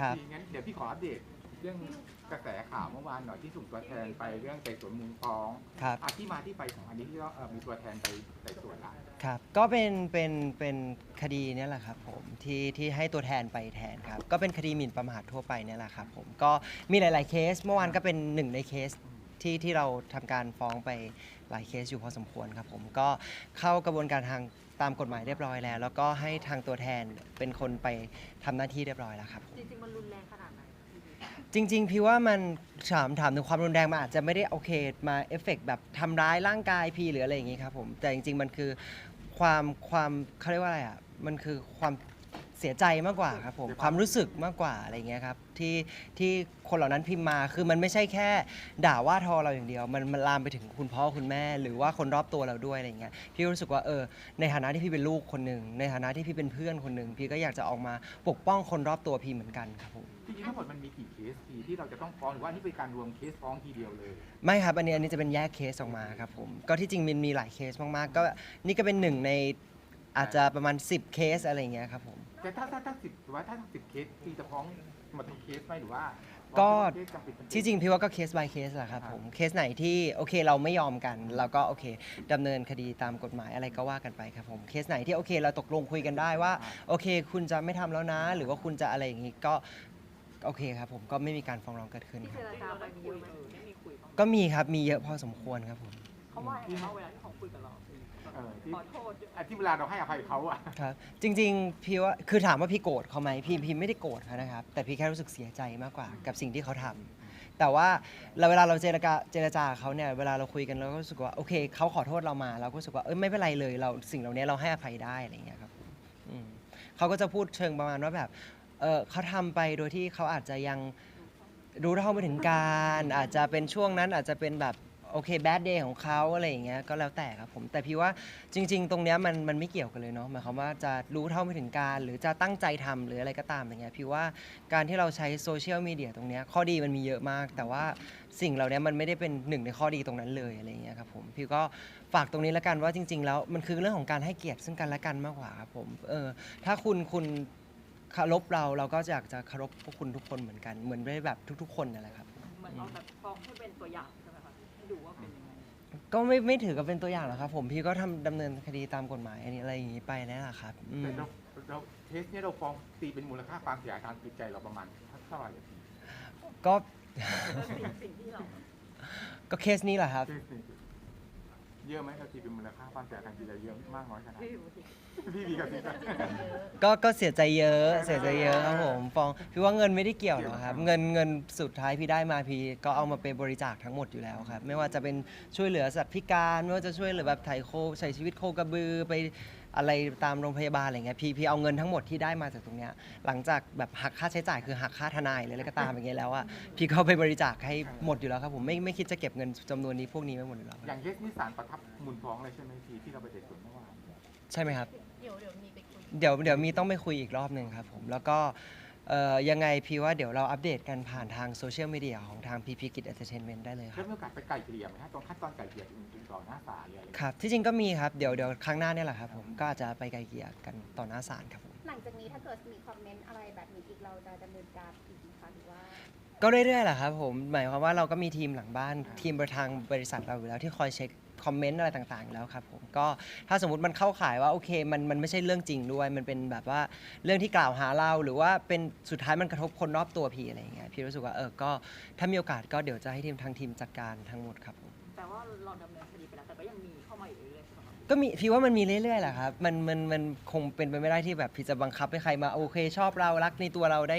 ครับทีงั้นเดี๋ยวพี่ขออัปเดตเรื่องกระแสข่าวเมื่อวานหน่อยที่ส่งตัวแทนไปเรื่องไต่สวนมูลฟ้องครับ อะที่มาที่ไปของอันนี้ที่ว่าเอ่อมีตัวแทนไปไต่สวนละครับ ก็เป็น เป็น เป็นคดีเนี่ยแหละครับผมที่ที่ให้ตัวแทนไปแทนครับ ก็เป็นคดีหมิ่นประมาททั่วไปเนี่ยแหละครับผม ก็มีหลาย ๆ เคส เมื่อวานก็เป็นหนึ่งในเคสที่ที่เราทำการฟ้องไป หลายเคสอยู่พอสมควรครับผมก็เข้ากระบวนการทางตามกฎหมายเรียบร้อยแล้ว แล้วก็ให้ทางตัวแทนเป็นคนไปทำหน้าที่เรียบร้อยแล้วครับผมจริงๆมันรุนแรงขนาดไหนจริง ๆ พี่ว่ามันถามถามถึงความรุนแรงมันอาจจะไม่ได้โอเคมาเอฟเฟกต์แบบทำร้ายร่างกายพี่หรืออะไรอย่างงี้ครับผมแต่จริง ๆ มันคือความความเขาเรียกว่าอะไรอะมันคือความ เสียใจมากกว่าครับผมความรู้สึกมากกว่าอะไรอย่างเงี้ยครับที่ที่คนเหล่านั้นพิมพ์มาคือมันไม่ใช่แค่ ด่าว่าทอเราอย่างเดียว มันมันลามไปถึงคุณพ่อคุณแม่ หรือว่าคนรอบตัวเราด้วยอะไรอย่างเงี้ยพี่รู้สึกว่าเออในฐานะที่พี่เป็นลูกคนหนึ่งในฐานะที่พี่เป็นเพื่อนคนหนึ่งพี่ก็อยากจะออกมาปกป้องคนรอบตัวพี่เหมือนกันครับผม จริงๆทั้งหมดมันมีกี่เคสทีที่เราจะต้องฟ้องหรือว่านี่เป็นการรวมเคสฟ้องทีเดียวเลย ไม่ครับอันนี้อันนี้จะเป็นแยกเคสออกมาครับผมก็ที่จริงมันมีหลายเคสมากๆ ก็นี่ก็เป็นหนึ่งในอาจจะประมาณ 10 เคสอะไรอย่างเงี้ยครับผม แต่ถ้าถ้าถ้าสิบหรือว่าถ้าสิบเคสทีจะฟ้องหมดทุกเคสไหมหรือว่าก็ เคสจำเป็นเป็นเคสที่จริงพี่ว่าก็เคส by เคสแหละครับผมเคสไหนที่โอเคเราไม่ยอมกัน เราก็โอเคดำเนินคดีตามกฎหมายอะไรก็ว่ากันไปครับผมเคสไหนที่โอเค เราตกลงคุยกันได้ว่า โอเค คุณจะไม่ทำแล้วนะ หรือว่าคุณจะอะไรอย่างงี้ก็โอเคครับผมก็ไม่มีการฟ้องร้องเกิดขึ้นที่คเจรับรจาไปมีเยอะไหมไม่มีคุยบ้างก็มีครับมีเยอะพอสมควรครับผม เขาว่าอย่างไรบ้างเวลาที่เขาคุยกับเราเออที่ขอโทษอะที่เวลาเราให้อภัยเขาอะ ครับจริงๆพี่ว่าคือถามว่าพี่โกรธเขาไหมพี่พี่ไม่ได้โกรธเขานะครับ แต่พี่แค่รู้สึกเสียใจมากกว่ากับสิ่งที่เขาทำแต่ว่าเราเวลาเราเจรจาเจรจากับเขาเนี่ยเวลาเราคุยกันเราก็รู้สึกว่าโอเคเขาขอโทษเรามาเราก็รู้สึกว่าเอ้ยไม่เป็นไรเลยเราสิ่งเหล่านี้เราให้อภัยได้อะไรอย่างเงี้ยครับอืมเขาก็จะพูดเชิงประมาณว่าแบบเออเขาทำไปโดยที่เขาอาจจะยังรู้เท่าไม่ถึงการ อาจจะเป็นช่วงนั้นอาจจะเป็นแบบ โอเคแบดเดย์ของเขาอะไรอย่างเงี้ยก็แล้วแต่ครับผมแต่พี่ว่าจริง ๆ ตรงเนี้ยมันมันไม่เกี่ยวกันเลยเนาะหมายความว่าจะรู้เท่าไม่ถึงการ หรือจะตั้งใจทำหรืออะไรก็ตามอย่างเงี้ยพี่ว่าการที่เราใช้โซเชียลมีเดียตรงเนี้ยข้อดีมันมีเยอะมาก แต่ว่าสิ่งเหล่านี้มันไม่ได้เป็นหนึ่งในข้อดีตรงนั้นเลยอะไรเงี้ยครับผมพี่ก็ฝากตรงนี้แล้วกันว่าจริง ๆ แล้วมันคือเรื่องของการให้เกียรติซึ่งกันและกันมากกว่าครับผมเออถ้าคุณคุณเคารพเราเราก็อยากจะเคารพพวกคุณทุกคนเหมือนกันเหมือนได้แบบทุก ๆ คนนั่นแหละครับ เหมือนเอาแบบฟ้องให้เป็นตัวอย่าง ดูว่าเป็นยังไงก็ไม่ไม่ถือกับเป็นตัวอย่างหรอกครับ ผมพี่ก็ทำดำเนินคดีตามกฎหมายอันนี้อะไรอย่างนี้ไปนั่นแหละครับอืมแต่เราเราเคสเนี้ยเราฟ้องตีเป็นมูลค่าความเสียหายทางจิตใจเราประมาณเท่าไหร่อะพี่ก็แล้วสิ่งสิ่งที่เรา ก็เคสนี้แหละครับ เคสนี้ เยอะไหมเราตีเป็นมูลค่าความเสียหายทางจิตใจเยอะมากน้อยขนาดไหนพี่รู้สิพี่มีกับพี่กันก็ก็เสียใจเยอะเสียใจเยอะครับผมฟองพี่ว่าเงินไม่ได้เกี่ยวหรอกครับ เงินเงินสุดท้ายพี่ได้มาพี่ก็เอามาเป็นบริจาคทั้งหมดอยู่แล้วครับ ไม่ว่าจะเป็นช่วยเหลือสัตว์พิการไม่ว่าจะช่วยเหลือแบบไถ่โคใช้ชีวิตโคกระบือไปอะไรตามโรงพยาบาลอะไรเงี้ยพี่พี่เอาเงินทั้งหมดที่ได้มาจากตรงเนี้ยหลังจากแบบหักค่าใช้จ่ายคือหักค่าทนายหรืออะไรก็ตามอย่างเงี้ยแล้วอะพี่ก็เอาไปบริจาคให้หมดอยู่แล้วครับผมไม่ไม่คิดจะเก็บเงินจำนวนนี้พวกนี้ไว้หมดอยู่แล้วคอรับย่างเคสนี้ศาลประทับมูลฟ้องเลยใช่ไหมพี่ที่เราไปไต่สวนเมื่อวาน ใช่ไหมครับ เดี๋ยวเดี๋ยวมีไปคุย เดี๋ยวเดี๋ยวมีต้องไปคุยอีกรอบหนึ่งครับผมแล้วก็เอ่อ ยังไงพี่ว่าเดี๋ยวเราอัปเดตกันผ่านทางโซเชียลมีเดียของทางพีพีกิจเอนเตอร์เทนเมนต์ได้เลยคแล้รัวบ มีโอกาสไปไกลเกลี่ยไหมฮะตรงขั้นตอนไกลเกลี่ยถึงต่อหน้าศาลเลยอะไรอย่างคเงี้ยรับ ที่จริงก็มีครับ เดี๋ยวเดี๋ยวครั้งหน้าเนี่ยแหละครับผม ก็อาจจะไปไกลเกลี่ยกันต่อหน้าศาลครับผม หลังจากนี้ถ้าเกิดมีคอมเมนต์อะไรแบบนี้อีกเราจะดำเนินการอีกไหมคะหรือว่า ก็เรื่อยๆแหละครับผม หมายความว่าเราก็มีทีมหลังบ้าน ทีมประทางบริษัทเราอยู่แล้วที่คอยเช็ค คอมเมนต์อะไรต่างๆแล้วครับผมก็ถ้าสมมติมันเข้าข่ายว่าโอเคมันมันไม่ใช่เรื่องจริงด้วย มันเป็นแบบว่าเรื่องที่กล่าวหาเราหรือว่าเป็นสุดท้ายมันกระทบคนรอบตัวพี่อะไรอย่างเงี้ยพี่รู้สึกว่าเออก็ถ้ามีโอกาสก็เดี๋ยวจะให้ทีมทางทีมจัดการทั้งหมดครับผมแต่ว่าเราดำเนินคดีไปแล้วแต่ก็ยังมีเข้ามาอยู่เรื่อยๆใช่ไหมคะ ก็มีพี่ว่ามันมีเรื่อยๆแหละครับมันมันมันคงเป็นไปไม่ได้ที่แบบพี่จะบังคับให้ใครมาโอเค ชอบเรารักในตัวเราได้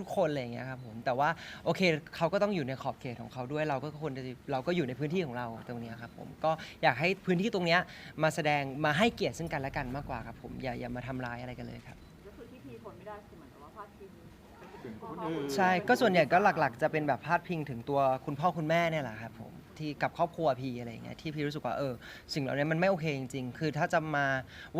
ทุกๆคนอะไรอย่างเงี้ยครับผมแต่ว่าโอเคเขาก็ต้องอยู่ในขอบเขตของเขาด้วยเราก็ควรจะเราก็อยู่ในพื้นที่ของเราตรงเนี้ยครับผมก็อยากให้พื้นที่ตรงเนี้ยมาแสดงมาให้เกียรติซึ่งกันและกันมากกว่าครับผมอย่าอย่ามาทำร้ายอะไรกันเลยครับ ก็คือที่พีทนไม่ได้คือเหมือนกับว่าพาดพิงไปถึถึงงคพ่อนอื่น ใช่ ก็ส่วนใหญ่ก็หลักๆ จะเป็นแบบพาดพิงถึงตัวคุณพ่อคุณแม่เนี่ยแหละครับผม ที่กับครอบครัวพีอะไรอย่างเงี้ยที่พีรู้สึกว่าเออสิ่งเหล่านี้มันไม่โอเคจริง ๆ คือถ้าจะมา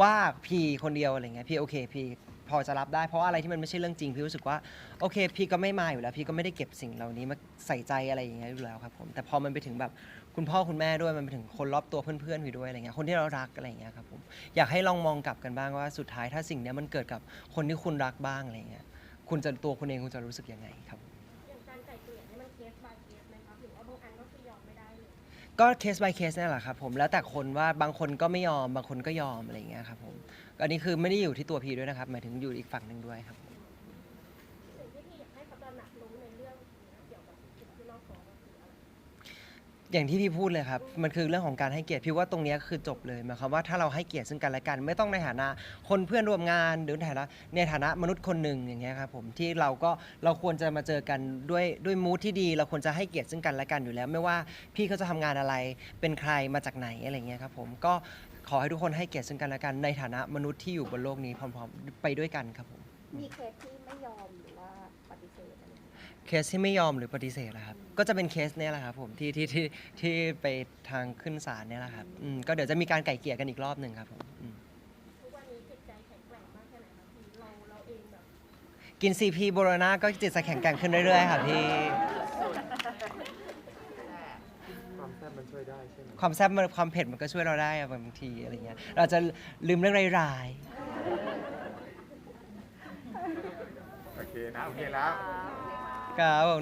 ว่าพีคนเดียวอะไรเงี้ยพีโอเคพีพอจะรับได้เพราะว่าอะไรที่มันไม่ใช่เรื่องจริงพี่รู้สึกว่าโอเค พี่ก็ไม่มาอยู่แล้ว พี่ก็ไม่ได้เก็บสิ่งเหล่านี้มาใส่ใจอะไรอย่างเงี้ยอยู่แล้วครับผมแต่พอมันไปถึงแบบคุณพ่อคุณแม่ด้วยมันไปถึงคนรอบตัวเพื่อนๆพี่ด้วยอะไรเงี้ยคนที่เรารักอะไรเงี้ยครับผมอยากให้ลองมองกลับกันบ้างว่าสุดท้ายถ้าสิ่งเนี้ยมันเกิดกับคนที่คุณรักบ้างอะไรเงี้ยคุณจะตัวคุณเองคุณจะรู้สึกยังไงครับ ก็เคส by เคสนี่แหละครับผมแล้วแต่คนว่าบางคนก็ไม่ยอมบางคนก็ยอมอะไรอย่างเงี้ยครับผมอันนี้คือไม่ได้อยู่ที่ตัวพีด้วยนะครับหมายถึงอยู่อีกฝั่งหนึ่งด้วยครับ สิ่งที่พี่อยากให้เขาตระหนักรู้ในเรื่องเกี่ยวกับสิ่งที่เราฟ้องก็คืออะไร อย่างที่พี่พูดเลยครับ มันคือเรื่องของการให้เกียรติพี่ว่าตรงนี้คือจบเลยหมายความว่าถ้าเราให้เกียรติซึ่งกันและกัน ไม่ต้องในฐานะคนเพื่อนร่วมงานหรือในฐานะในฐานะมนุษย์คนหนึ่งอย่างเงี้ยครับผมที่เราก็เราควรจะมาเจอกันด้วยด้วยมูทที่ดี เราควรจะให้เกียรติซึ่งกันและกันอยู่แล้ว ไม่ว่าพี่เขาจะทำงานอะไรเป็นใครมาจากไหนอะไรเงี้ยครับผมก็ขอให้ทุกคนให้เกียรติซึ่งกันและกัน ในฐานะมนุษย์ที่อยู่บนโลกนี้พร้อม ๆ ไปด้วยกันครับผมมีเคสที่ไม่ยอมหรือว่า เคสที่ไม่ยอมหรือปฏิเสธนะครับ ก็จะเป็นเคสเนี้ยแหละครับผมที่ที่ที่ที่ไปทางขึ้นศาลเนี่ยแหละครับอืมก็เดี๋ยวจะมีการไก่เกลี่ยกันอีกรอบหนึ่งครับผมอืมทุกวันนี้จิตใจแข็งแกร่งมากแค่ไหนคะคือเราเราเองแบบกินซีพีโบโรนาก็จิตจะแข็งแกร่งขึ้นเรื่อยๆค่ะพี่ความแซ่บมันช่วยได้ใช่ไหมความแซ่บมันความเผ็ดมันก็ช่วยเราได้อะบางทีอะไรเงี้ยเราจะลืมเรื่องร้ายโอเคนะ โอเคแล้วครั บผม